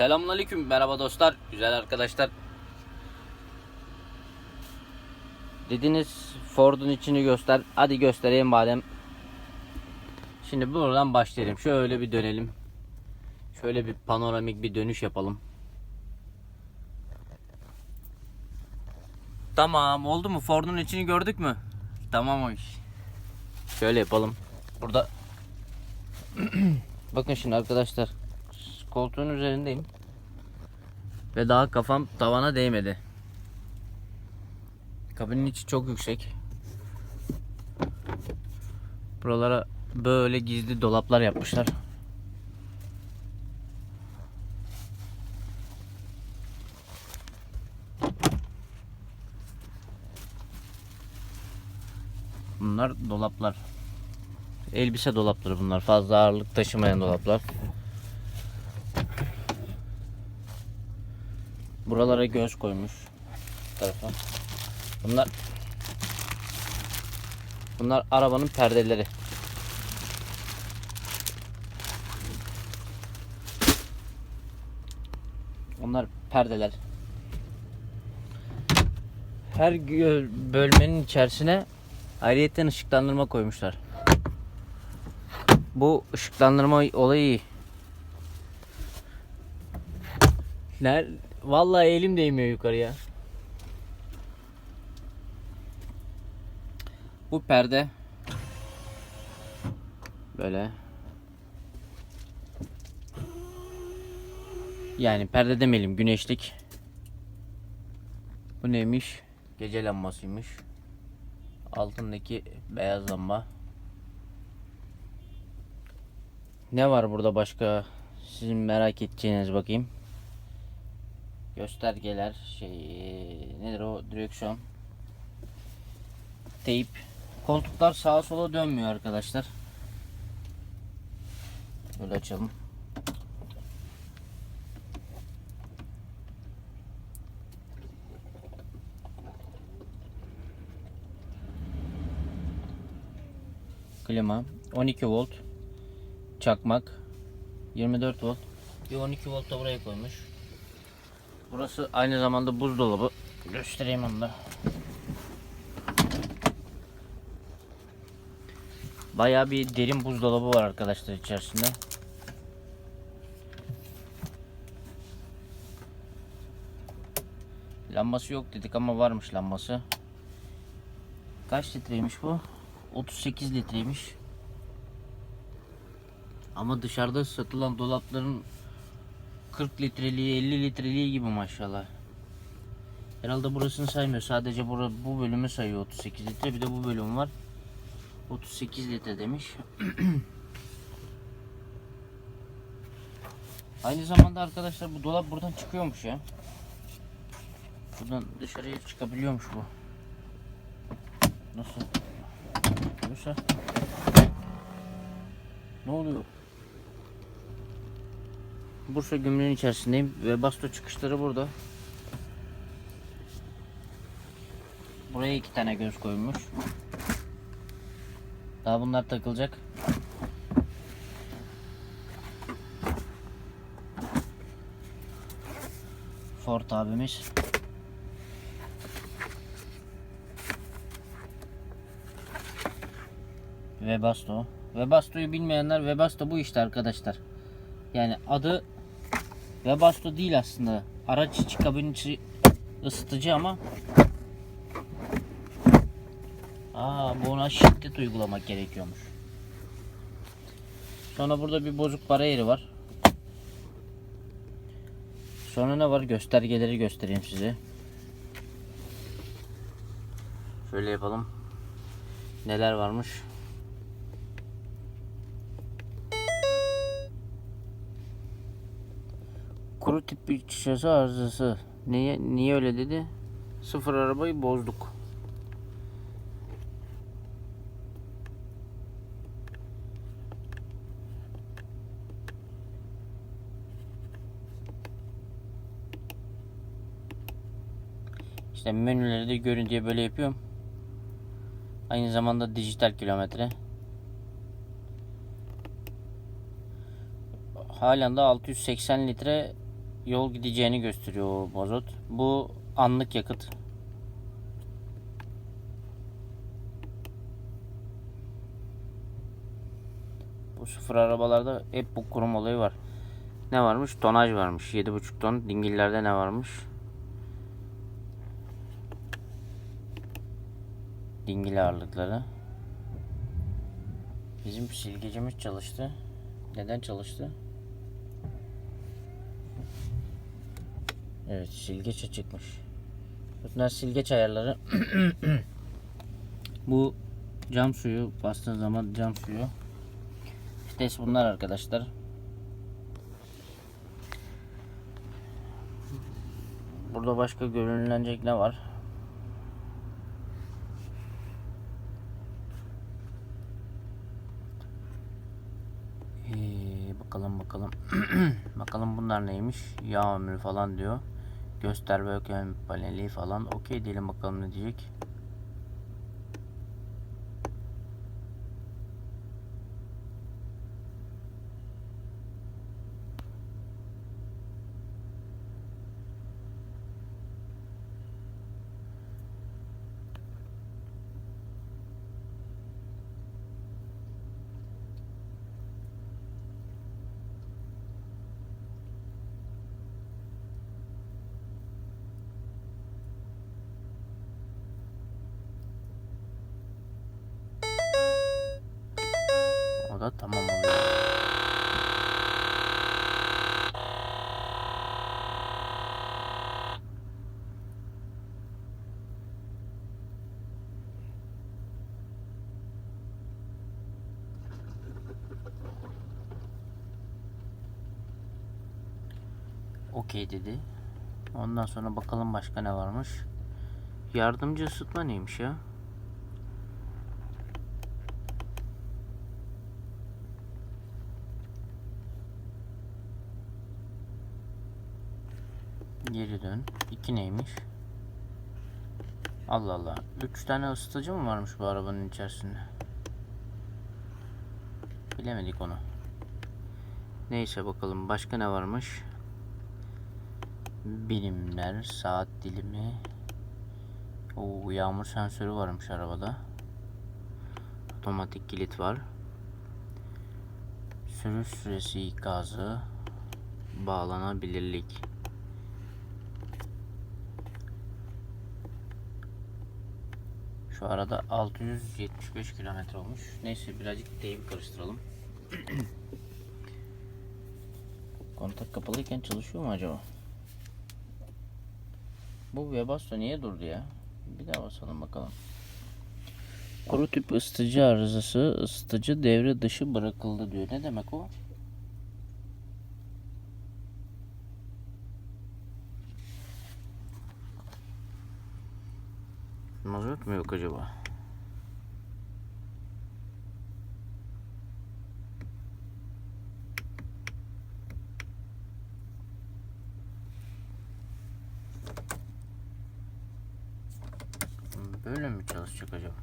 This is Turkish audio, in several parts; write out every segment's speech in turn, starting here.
Selamünaleyküm. Merhaba dostlar. Güzel arkadaşlar. Dediniz Ford'un içini göster. Hadi göstereyim madem. Şimdi buradan başlayalım. Şöyle bir dönelim. Şöyle bir panoramik bir dönüş yapalım. Tamam oldu mu? Ford'un içini gördük mü? Tamam o iş. Şöyle yapalım. Burada Bakın şimdi arkadaşlar koltuğun üzerindeyim. Ve daha kafam tavana değmedi. Kabinin içi çok yüksek. Buralara böyle gizli dolaplar yapmışlar. Bunlar dolaplar. Elbise dolapları bunlar. Fazla ağırlık taşımayan dolaplar. Buralara göz koymuş. Tarafa. Bunlar Bunlar arabanın perdeleri. Onlar perdeler. Her bölmenin içerisine ayrıyetten ışıklandırma koymuşlar. Bu ışıklandırma olayı. Ner Vallahi elim değmiyor yukarıya. Bu perde böyle yani perde demeyelim güneşlik. Bu neymiş? Gece lambasıymış. Altındaki beyaz lamba. Ne var burada başka? Sizin merak edeceğiniz bakayım. Göstergeler şey nedir o direksiyon. Teyp. Koltuklar sağa sola dönmüyor arkadaşlar. Böyle açalım. Klima 12 volt çakmak 24 volt bir 12 volt da buraya koymuş. Burası aynı zamanda buzdolabı. Göstereyim onu da. Bayağı bir derin buzdolabı var arkadaşlar içerisinde. Lambası yok dedik ama varmış lambası. Kaç litreymiş bu? 38 litreymiş. Ama dışarıda satılan dolapların 40 litreliği 50 litreliği gibi maşallah. Herhalde burasını saymıyor. Sadece bura, bu bölümü sayıyor 38 litre. Bir de bu bölüm var. 38 litre demiş. Aynı zamanda arkadaşlar bu dolap buradan çıkıyormuş ya. Buradan dışarıya çıkabiliyormuş bu. Nasıl? Bursa. Ne oluyor? Bursa gümrüğün içerisindeyim ve basto çıkışları burada. Buraya iki tane göz koymuş. Daha bunlar takılacak. Ford abimiz. Webasto. Webasto'yu bilmeyenler Webasto bu işte arkadaşlar. Yani adı Webasto değil aslında. Araç içi kabin içi ısıtıcı ama Aa bu ona şiddet uygulamak gerekiyormuş. Sonra burada bir bozuk para yeri var. Sonra ne var? Göstergeleri göstereyim size. Şöyle yapalım. Neler varmış? Kuru tip bir şişesi arızası. Niye, niye öyle dedi? Sıfır arabayı bozduk. İşte menüleri de görün diye böyle yapıyorum. Aynı zamanda dijital kilometre. Halen de 680 litre yol gideceğini gösteriyor mazot. Bu anlık yakıt. Bu sıfır arabalarda hep bu kurum olayı var. Ne varmış? Tonaj varmış. 7,5 ton. Dingillerde ne varmış? Dingil ağırlıkları. Bizim silgecimiz çalıştı. Neden çalıştı? Evet silgeç açıkmış. Bunlar silgeç ayarları. Bu cam suyu bastığın zaman cam suyu. Vites bunlar arkadaşlar. Burada başka görünülecek ne var? Ee, bakalım bakalım. bakalım bunlar neymiş? Yağ ömrü falan diyor. Gösterme paneli falan. Okey diyelim bakalım ne diyecek. O da tamam oluyor. Okey dedi. Ondan sonra bakalım başka ne varmış. Yardımcı ısıtma neymiş ya? Geri dön. 2 neymiş? Allah Allah. 3 tane ısıtıcı mı varmış bu arabanın içerisinde? Bilemedik onu. Neyse bakalım başka ne varmış? Birimler, saat dilimi. Oo, yağmur sensörü varmış arabada. Otomatik kilit var. Sürüş süresi ikazı. Bağlanabilirlik. Şu arada 675 kilometre olmuş. Neyse birazcık teybi karıştıralım. Kontak kapalıyken çalışıyor mu acaba? Bu Webasto niye durdu ya? Bir daha basalım bakalım. Kuru tüp ısıtıcı arızası ısıtıcı devre dışı bırakıldı diyor. Ne demek o? Mazot mu yok acaba? Böyle mi çalışacak acaba?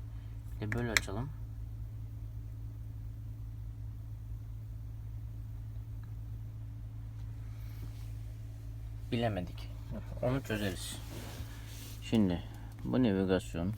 Bir de böyle açalım. Bilemedik. Onu çözeriz. Şimdi bu navigasyon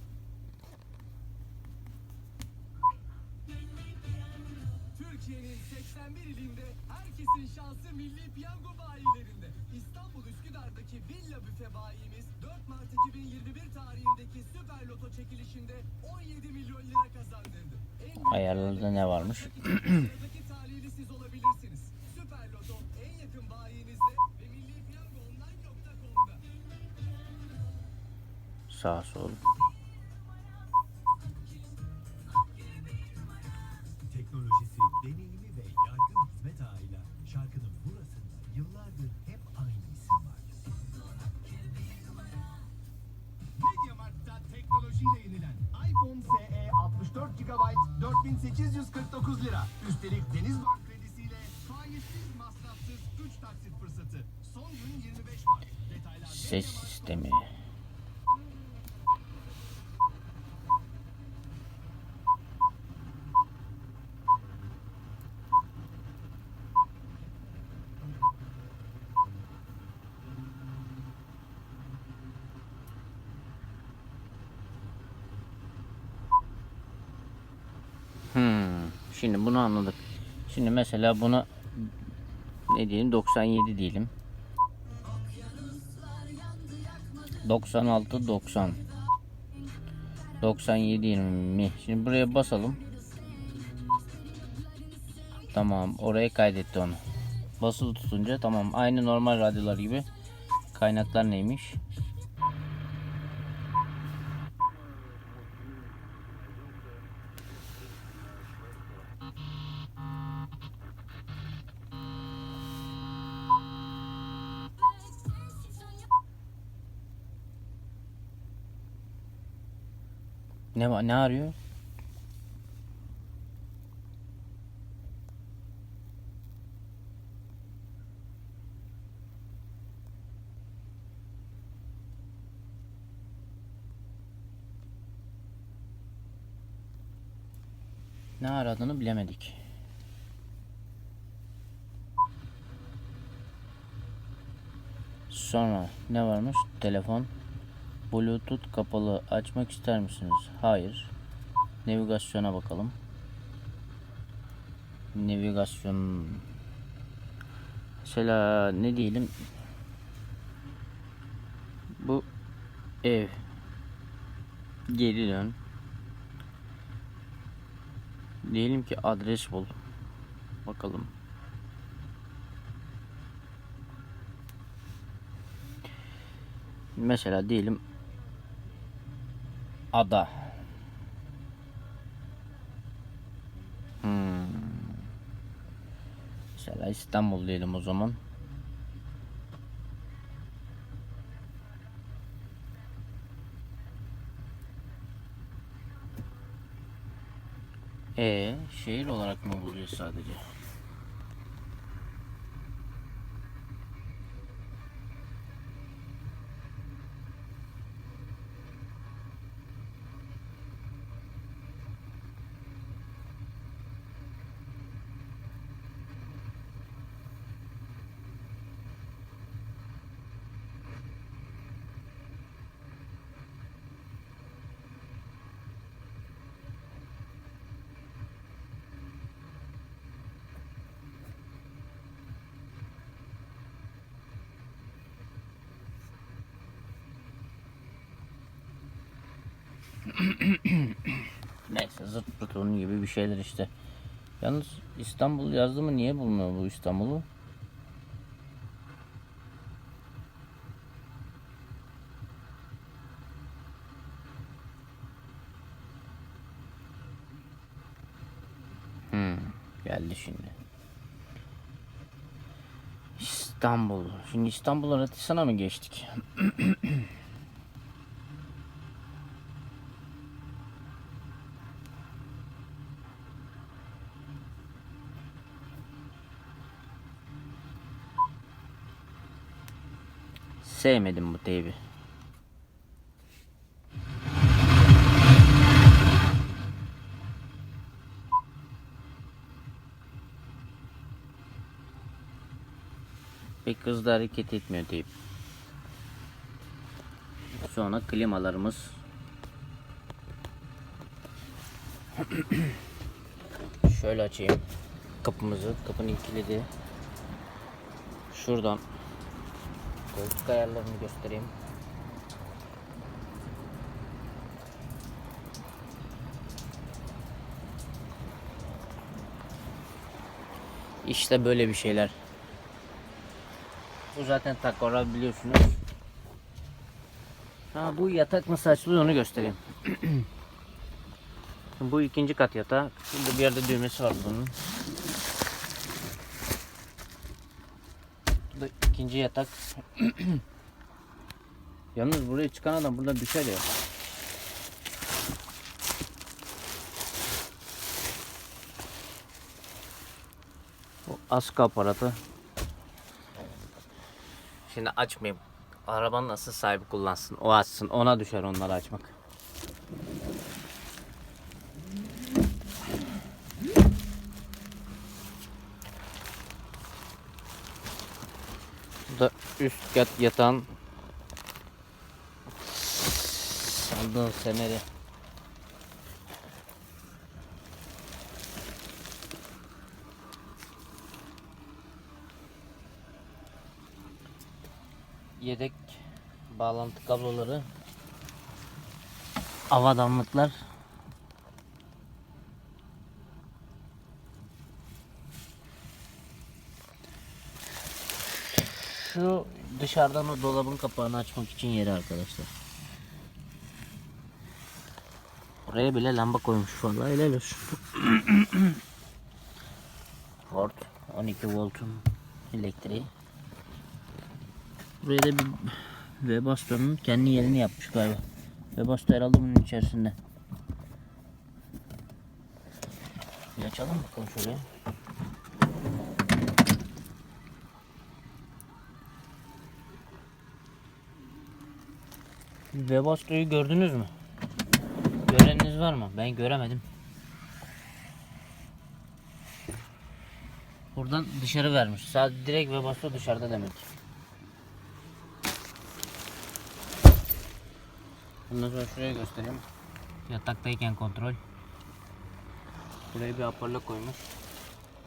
Türkiye'nin 81 ilinde herkesin şansı Milli Piyango bayilerinde. İstanbul Üsküdar'daki Villa Büfe bayimiz 4 Mart 2021 tarihindeki Süper Loto çekilişinde 17 milyon lira kazandırdı. Ayarlarda ne varmış? Sağ sol. Şimdi bunu anladık. Şimdi mesela buna ne diyelim 97 diyelim. 96 90 97 20 Şimdi buraya basalım. Tamam oraya kaydetti onu. Basılı tutunca tamam aynı normal radyolar gibi. Kaynaklar neymiş? Ne var? Ne arıyor? Ne aradığını bilemedik. Sonra ne varmış? Telefon. Bluetooth kapalı açmak ister misiniz? Hayır. Navigasyona bakalım. Navigasyon. Mesela ne diyelim? Bu ev. Geri dön. Diyelim ki adres bul. Bakalım. Mesela diyelim ada. Hmm. Mesela İstanbul diyelim o zaman. E şehir olarak mı buluyor sadece? Neyse zırt pırt onun gibi bir şeyler işte. Yalnız İstanbul yazdı mı niye bulmuyor bu İstanbul'u? Hmm, geldi şimdi. İstanbul. Şimdi İstanbul haritasına mı geçtik? Sevmedim bu teybi. Pek hızlı hareket etmiyor teyp. Sonra klimalarımız. Şöyle açayım kapımızı. Kapının kilidi. Şuradan Koltuk ayarlarını göstereyim. İşte böyle bir şeyler. Bu zaten takoral biliyorsunuz. Ha bu yatak nasıl açılıyor onu göstereyim. bu ikinci kat yatağı. Burada bir yerde düğmesi var bunun. Bu da ikinci yatak. Yalnız buraya çıkan adam buradan düşer ya. Bu askı aparatı. Şimdi açmayayım. Arabanın nasıl sahibi kullansın. O açsın. Ona düşer onları açmak. üst kat yatan Aldın semeri. Yedek bağlantı kabloları. Avadanlıklar şu dışarıdan o dolabın kapağını açmak için yeri arkadaşlar. Oraya bile lamba koymuş vallahi helal olsun. Ford 12 voltun elektriği. Buraya da bir Webasto'nun kendi yerini yapmış galiba. Webasto herhalde bunun içerisinde. Bir açalım bakalım şöyle. Webasto'yu gördünüz mü? Göreniniz var mı? Ben göremedim. Buradan dışarı vermiş. Sadece direkt Webasto dışarıda demek. Bundan sonra şuraya göstereyim. Yataktayken kontrol. Buraya bir hoparlör koymuş.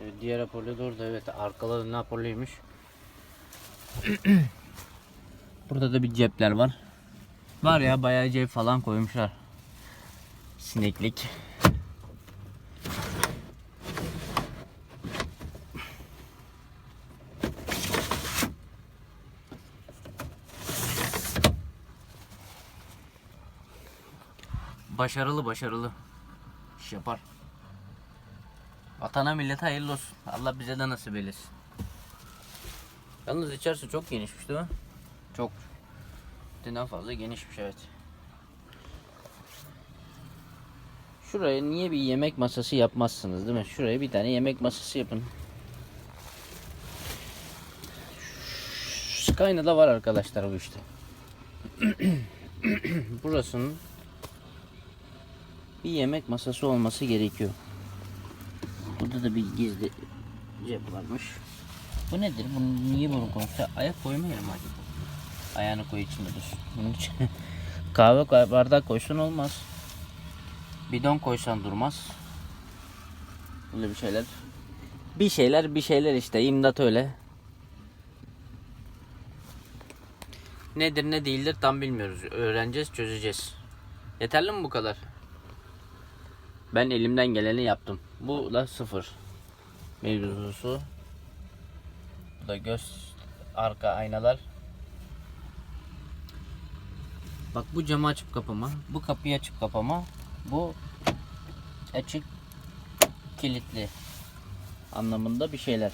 Evet, diğer hoparlör de orada evet arkalı hoparlörüymüş. Burada da bir cepler var. Var ya bayağı cep falan koymuşlar. Sineklik. Başarılı başarılı. İş yapar. Vatana millete hayırlı olsun. Allah bize de nasip eylesin. Yalnız içerisi çok genişmiş değil mi? Çok. Haddinden fazla genişmiş evet. Şuraya niye bir yemek masası yapmazsınız değil mi? Şuraya bir tane yemek masası yapın. Skyne'da var arkadaşlar bu işte. Burasının bir yemek masası olması gerekiyor. Burada da bir gizli cep varmış. Bu nedir? Bunu niye bunu koymuşlar? Ayak koymayalım acaba? Ayağını koy içinde dursun. Bunun için kahve bardak koysun olmaz. Bidon koysan durmaz. Böyle bir şeyler. Bir şeyler bir şeyler işte imdat öyle. Nedir ne değildir tam bilmiyoruz. Öğreneceğiz çözeceğiz. Yeterli mi bu kadar? Ben elimden geleni yaptım. Bu da sıfır. Mevzusu. Bu da göz arka aynalar. Bak bu camı açıp kapama. Bu kapıyı açıp kapama. Bu açık kilitli anlamında bir şeyler.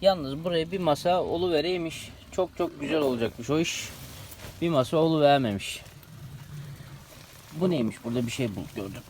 Yalnız buraya bir masa oluvereymiş. Çok çok güzel olacakmış o iş. Bir masa oluvermemiş. Bu neymiş? Burada bir şey bul gördüm.